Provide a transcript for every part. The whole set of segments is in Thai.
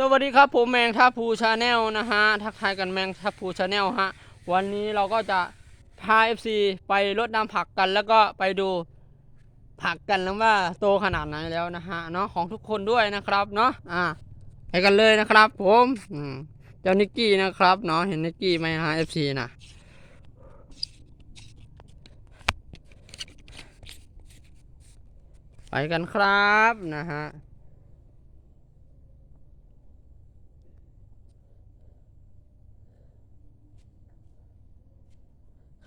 สวัสดีครับผมแมงทัพพูชาแนลนะฮะทักทายกันแมงทัพพูชาแนลฮะวันนี้เราก็จะพา FC ไปรดน้ำผักกันแล้วก็ไปดูผักกันแล้วว่าโตขนาดไหนแล้วนะฮะเนาะของทุกคนด้วยนะครับเนาะอ่าไปกันเลยนะครับ ผมอืมเจ้านิกกี้นะครับเนาะเห็นนิกกี้ไหมฮะ FC นะไปกันครับนะฮะ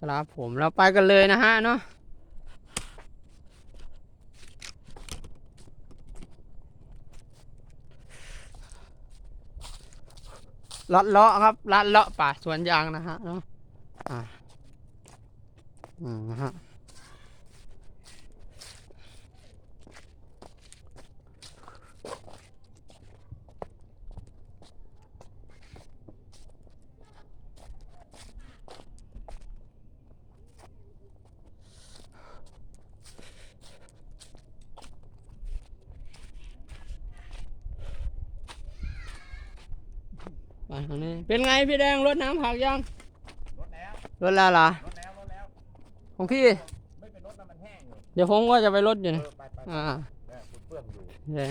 ครับผมเราไปกันเลยนะฮะเนาะลัดเลาะครับลัดเลาะป่าสวนยางนะฮะเนาะอ่าอืมฮะ ไปทางนี้ เป็นไงพี่แดงรดน้ำผักยังรถแล้วรดแล้วเหรอรถแล้วรถแล้วของพี่ ไม่เป็นรถน้ำมันแห้งอยู่เดี๋ยวผมก็จะไปรดอยู่เอนะอไปไปอ่าเนี่ยคุณเฟื่องอยู่แดง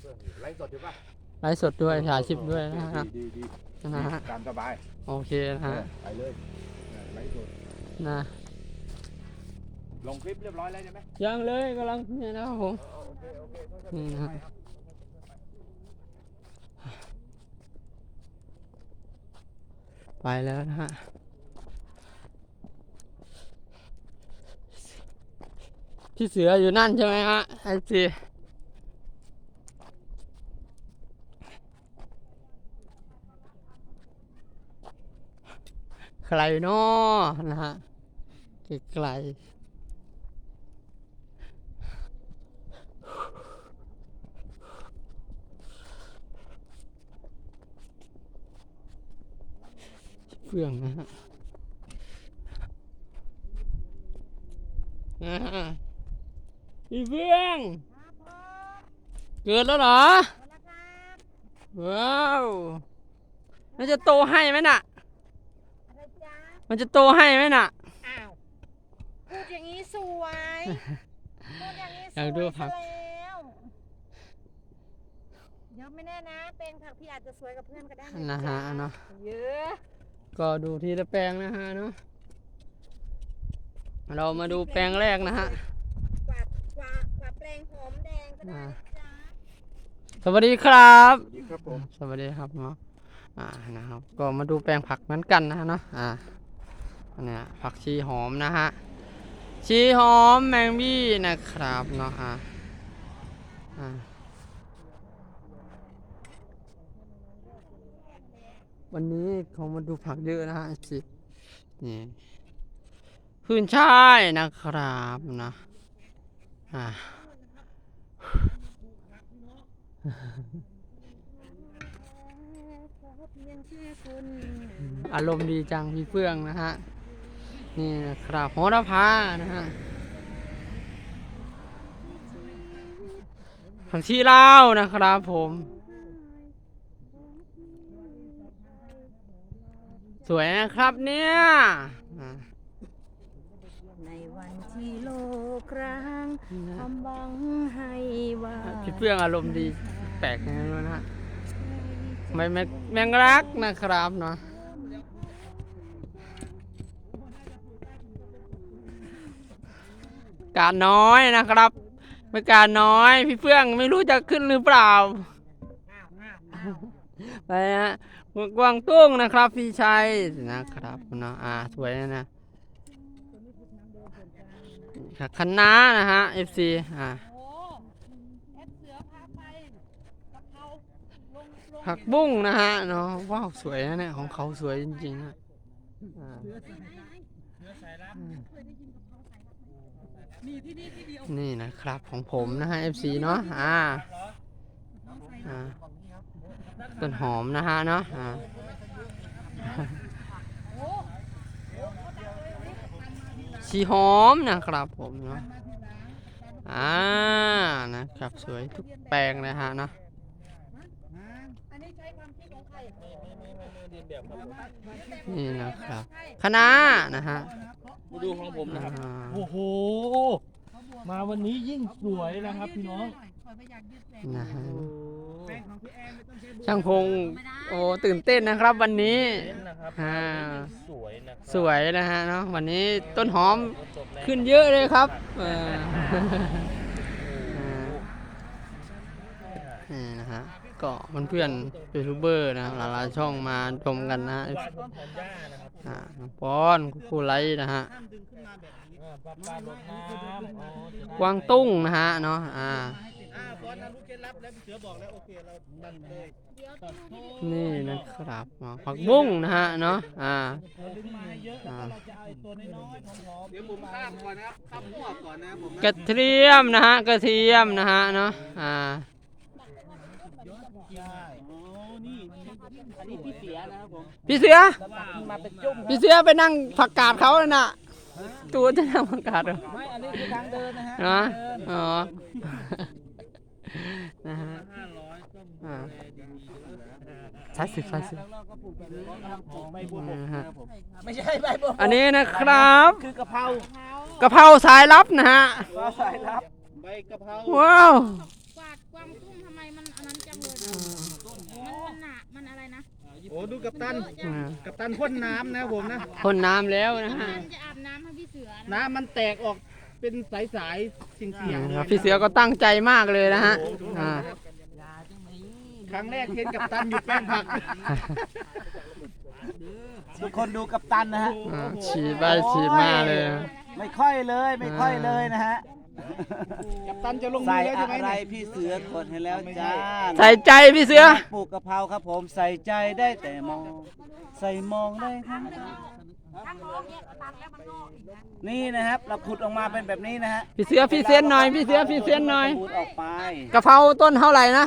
เฟื่องอยู่ไลฟ์สดอยู่ป่ะไลฟ์สดด้วยถ่ายคลิปด้วยนะฮะดีดีดีนะฮะตามสบายโอเคนะฮะเออไปเลยเนี่ยไลฟ์สดนะลงคลิปเรียบร้อยแล้วใช่ไหมยังเลยกำลังเนี่ยนะครับผมเออโอเคโอเคโอเคนี่นะฮะ ไปแล้วนะฮะพี่เสืออยู่นั่นใช่ไหมฮะไอซีใครน้อนะฮะไกล ฟื่องนะฮะอ่าพี่เฟื่องเกิดแล้วเหรอว้าวมันจะโตให้ไหมน่ะอะไรจ๊ะมันจะโตให้ไหมน่ะอ้าวพูดอย่างนี้สวยพูดอย่างนี้สอยากวยดูซะผักแล้วเดี๋ยวไม่แน่นะ เป็นผักพี่อาจจะสวยกับเพื่อนก็ได้นะฮะจ๊เนาะเยอะ ก็ดูทีละแปลงนะฮะเนาะเรามาดูแปลงแรกนะฮะกว่ากว่ากว่าแปลงหอมแดงก็ได้นะจ๊ะสวัสดีครับ สวัสดีครับผมสวัสดีครับเนาะอ่านะครับ ก็มาดูแปลงผักเหมือนกันนะฮะเนาะอ่าอันเนี้ยผักชีหอมนะฮะชีหอมแมงบี้นะครับเนาะอ่าอ่า วันนี้เขามาดูผักเยอะนะฮะสินี่พื้นช่ายนะครับนะอ่าอารมณ์ดีจังพี่เฟื่องนะฮะ นี่นะครับโหระพานะฮะผักชีลาวนะครับผม สวยนะครับเนี่ยอะในวันที่โลกร้างความหวังให้ว่าพี่เฟื่องอารมณ์ดีแปลกอย่างนั้นนะฮะไม่แมงแมงรักนะครับเนาะการน้อยนะครับ ไม่การน้อย พี่เฟื่องไม่รู้จะขึ้นหรือเปล่า ไปฮะกวางตุ้งนะครับพี่ชัยนะครับเนาะอ่าสวยนะนะคันนานะฮะ FC อ่าโอ้แอดเสือพาไปกะเพราลงลงผักบุ้งนะฮะเนาะว้าวสวยนะเนี่ยของเขาสวยจริงๆนะนี่นะครับของผมนะฮะ FC เนาะอ่าอ่า ต้นหอมนะฮะเนาะอ่าชีหอมนะครับผมเนาะอ่านะครับสวยทุกแปลงเลยฮะเนาะอันนี้ใช้ความคิดของใครนี่นะครับคณะนะฮะมาดูของผมนะครับอ่าโอ้โห มาวันนี้ยิ่งสวยนะครับพี่น้อง นะฮะโอ้ช่างพงโอ้ตื่นเต้นนะครับวันนี้เห็นนะครับอ่า สวยนะครับสวยนะฮะเนาะวันนี้ต้นหอมขึ้นเยอะเลยครับเออนี่นะฮะก็เพื่อนๆยูทูบเบอร์นะหลายๆช่องมาชมกันนะฮะวาดต้นหอมหญ้านะครับอ่าน้องปอนครูไลท์นะฮะอ่าปลาปลาลดน้ำอ๋อจะได้กวางตุ้งนะฮะเนาะอ่า อ่าบอลนะลูกเคล็ดลับแล้วพี่เสือบอกแล้วโอเคเรานั่นเลยนี่นะครับอ๋อผักบุ้งนะฮะเนาะอ่า เราดึงมาเยอะแล้วก็เราจะเอาไอ้ตัวน้อยๆหอมๆ เดี๋ยวผมข้ามก่อนนะครับข้ามหัวก่อนนะครับผมกระเทียมนะฮะกระเทียมนะฮะเนาะอ่า ใช่โอ้นี่อันนี้พี่เสือนะครับผมพี่เสือ มาเป็นจุ่มพี่เสือไปนั่งผักกาดเขาเลยน่ะตัวจะนั่งผักกาดเหรอไม่อันนี้คือทางเดินนะฮะนะทางเดินอ๋อ นะฮะห้าร้อยต้นอ่าแลดีๆใช่สิใช่สิแล้วเราก็ปลูกแบบนี้กำลังปลูกใบบัวบกนะนะฮะ ครับผมไม่ใช่ใบบัวบกอันนี้นะครับคือกะเพรากะเพราสายลับนะฮะ ก็สายลับใบกะเพราว้าว กวาดกวางตุ้งทำไมมันอันนั้นจังเลยนะมันมันหนามันอะไรนะโอ้ดูกัปตันอ่า กัปตันพ่นน้ำนะครับผมนะ พ่นน้ำแล้วนะฮะ มันจะอาบน้ำให้พี่เสือนะน้ำมันแตกออก เป็นสายสายๆสิ่งเสียงๆเลยนะครับพี่เสือก็ตั้งใจมากเลยนะฮะอ่าครั้งแรกเห็นกัปตันหยุดแป้งผักทุกคนดูกัปตันนะฮะ อ่าฉีดไปฉีดมาเลยไม่ค่อยเลยไม่ค่อยเลยนะฮะ กัปตันจะลงมืใส่อแล้วใช่ไหมอะไรเนี่ยพี่เสือกดให้แล้วจ้าใส่ใจพี่เสือ ปลูกกะเพราครับผมใส่ใจได้แต่มอง ใส่มองได้ทั้ง ใจนี่นะครับ เราขุดออกมาเป็นแบบนี้นะฮะพี่เสือพี่เซนหน่อยพี่เสือพี่เซนหน่อยขุดออกไปกะเพราต้นเท่าไหร่นะ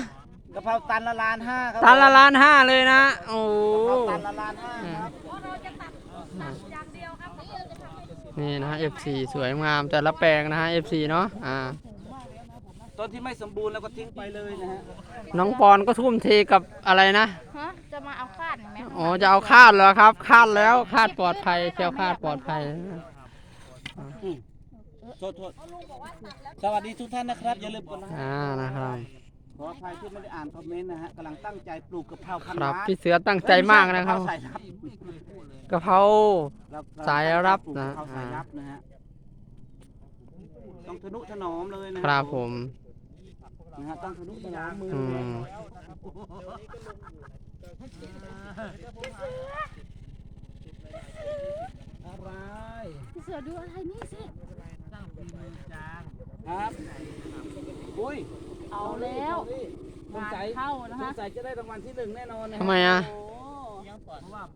กะเพราตันละล้านห้าครับตันละล้านห้าเลยนะโอ้กะเพราตันละล้านห้าครับ นี่นะฮะ FC สวยงามแต่ละแปลงนะฮะ FC เนาะอ่า ต้นที่ไม่สมบูรณ์เราก็ทิ้งไปเลยนะฮะน้องปอนก็ทุ่มเทกับอะไรนะ ฮะจะมาเอาคาดเห็นไหมอ๋อจะเอาคาดเหรอครับ คาดแล้วคาดปลอดภัยเที่ยวคาดปลอดภัยโทษโทษสวัสดีทุกท่านนะครับ อย่าลืมกดไลค์อ่านะครับ ขออภัยที่ไม่ได้อ่านคอมเมนต์นะฮะกำลังตั้งใจปลูกกะเพราพันครับล้านพี่เสือตั้งใจมากนะครับ เอ้ยไม่ใช่กะเพราสายลับกะเพรา เรเสายรับนะ ปลูกกะเพราสายรับนะฮะต้องทะนุถนอมเลยนะฮะครับผม นะฮะต้องทะนุถนอมมืออืเลยมอะไรพี่เสือดูอะไรนี่สิครับอุ้ยเอาแล้วสงสัยเข้านะสคะงสัยจะได้รางวัลที่หนึ่งแน่นอนนะฮะทำไมอะ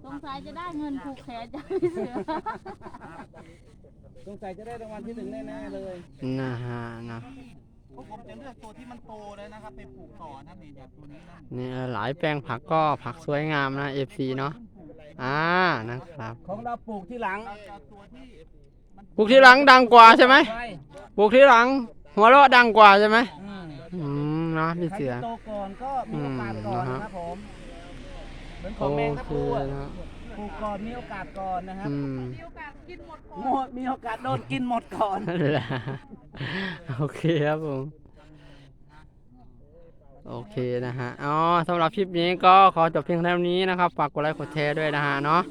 โสงสัยจะได้เงินผูกแขนจากพี่เสือ สงสัยจะได้รางวัลที่หนึ่งแน่ๆเลย นะฮะนะ พวกผมจะเลือกตัวที่มันโตเลยนะครับไปปลูกต่อนะนี่จากตัวนี้นะนี่หลายแปลงผักก็ผักสวยงามนะ FC เนาะอ่านะครับของเราปลูกที่หลังปลูกที่หลังดังกว่าใช่ไหมใช่ปลูกที่หลัง หัวเราะดังกว่าใช่ไหมอืมอืมนะพี่ใครเสือจะโตก่อนก็มีโอกาสก่อนอืมนะฮะนะครับผมเหมือนขโอองแมงทับเคพลูอะ นะ ปลูกก่อนมีโอกาสก่อนนะครับอืมหมดมีโอกาสโดนกินหมดก่อนนั่นแหละโอเคครับผม โอเคนะฮะ อ๋อสำหรับคลิปนี้ก็ขอจบเพียงเท่านี้นะครับ ฝากกดไลค์กดแชร์ด้วยนะฮะเนาะ